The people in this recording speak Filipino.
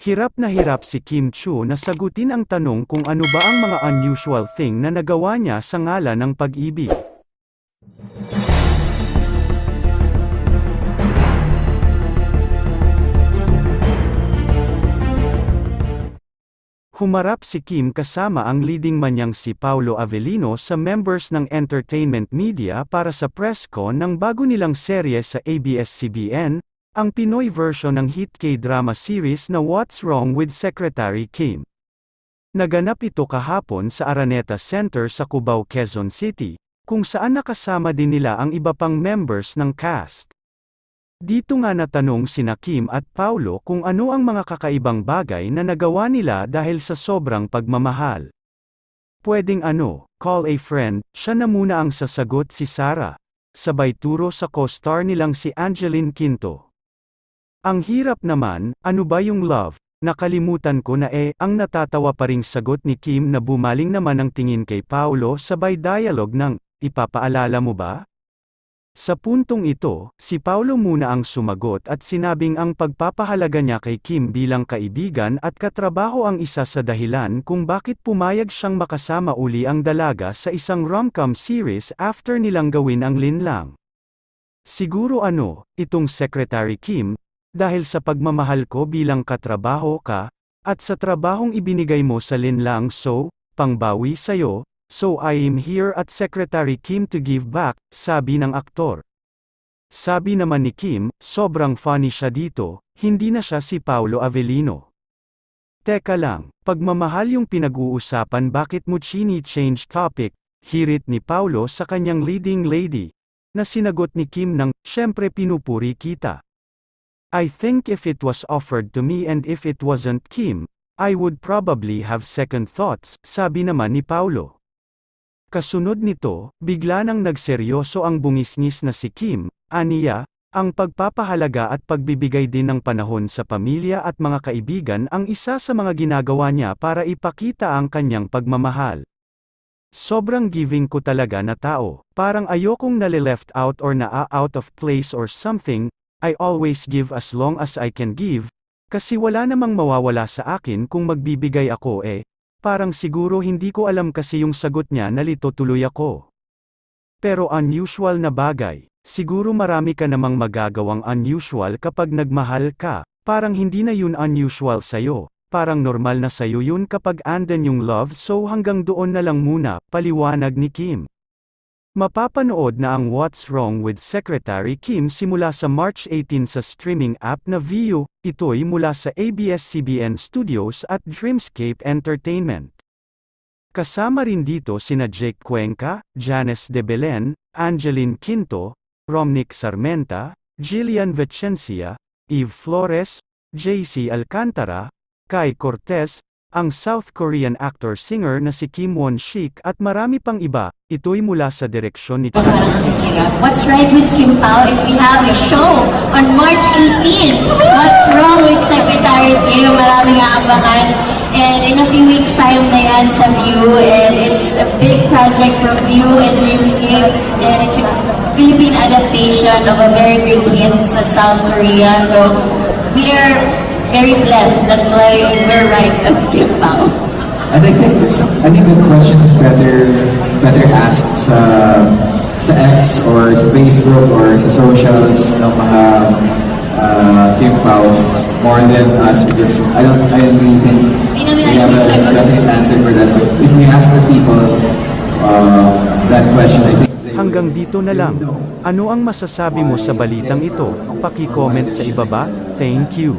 Hirap na hirap si Kim Chu na sagutin ang tanong kung ano ba ang mga unusual thing na nagawa niya sa ngalan ng pag-ibig. Humarap si Kim kasama ang leading man niyang si Paulo Avellino sa members ng entertainment media para sa press con ng bago nilang serye sa ABS-CBN, ang Pinoy version ng hit K-drama series na What's Wrong with Secretary Kim. Naganap ito kahapon sa Araneta Center sa Cubao, Quezon City, kung saan nakasama din nila ang iba pang members ng cast. Dito nga natanong sina Kim at Paulo kung ano ang mga kakaibang bagay na nagawa nila dahil sa sobrang pagmamahal. Pwedeng ano, call a friend, siya na muna ang sasagot si Sarah. Sabay turo sa co-star nilang si Angeline Quinto. Ang hirap naman, ano ba yung love? Nakalimutan ko na eh, ang natatawa pa ring sagot ni Kim na bumaling naman ang tingin kay Paulo sabay dialogue ng, ipapaalala mo ba? Sa puntong ito, si Paulo muna ang sumagot at sinabing ang pagpapahalaga niya kay Kim bilang kaibigan at katrabaho ang isa sa dahilan kung bakit pumayag siyang makasama uli ang dalaga sa isang rom-com series after nilang gawin ang linlang. Siguro ano, itong Secretary Kim, dahil sa pagmamahal ko bilang katrabaho ka, at sa trabahong ibinigay mo sa linlang so, pangbawi sayo, So I am here at Secretary Kim to give back, sabi ng aktor. Sabi naman ni Kim, sobrang funny siya dito, hindi na siya si Paulo Avellino. Teka lang, pagmamahal yung pinag-uusapan bakit mo chini-change topic, hirit ni Paulo sa kanyang leading lady, na sinagot ni Kim ng, syempre pinupuri kita. I think if it was offered to me and if it wasn't Kim, I would probably have second thoughts, sabi naman ni Paulo. Kasunod nito, bigla nang nagseryoso ang bungisngis na si Kim, aniya, ang pagpapahalaga at pagbibigay din ng panahon sa pamilya at mga kaibigan ang isa sa mga ginagawa niya para ipakita ang kanyang pagmamahal. Sobrang giving ko talaga na tao, parang ayokong nale-left out or na-out of place or something, I always give as long as I can give, kasi wala namang mawawala sa akin kung magbibigay ako eh, Parang siguro hindi ko alam kasi yung sagot niya nalito tuloy ako. Pero unusual na bagay, siguro marami ka namang magagawang unusual kapag nagmahal ka, parang hindi na yun unusual sa'yo, parang normal na sa'yo yun kapag andan yung love so hanggang doon na lang muna, paliwanag ni Kim. Mapapanood na ang What's Wrong with Secretary Kim simula sa March 18 sa streaming app na Viu, ito'y mula sa ABS-CBN Studios at Dreamscape Entertainment. Kasama rin dito sina Jake Cuenca, Janice De Belen, Angeline Quinto, Romnick Sarmenta, Jillian Vicencia, Eve Flores, JC Alcantara, Kai Cortez, ang South Korean actor-singer na si Kim Won-shik at marami pang iba, ito'y mula sa direksyon ni. What's right with Kim Pao is we have a show on March 18. What's wrong with Secretary Kim? Maraming aabangan. And in a few weeks time na yan sa View. And it's a big project from View and Dreamscape. And it's a Philippine adaptation of a very big hit sa South Korea. So we are very blessed. That's why we're right as Kim Pao. And I think it's I think the question is better better asked sa sa X or sa Facebook or sa socials ng mga uh, Kim Paus more than us because I don't I don't really think we have a definite answer for that. But if we ask the people uh, that question, I think they Hanggang would- dito na lang. Ano ang masasabi mo sa balitang ito? Paki-comment sa ibaba, thank you.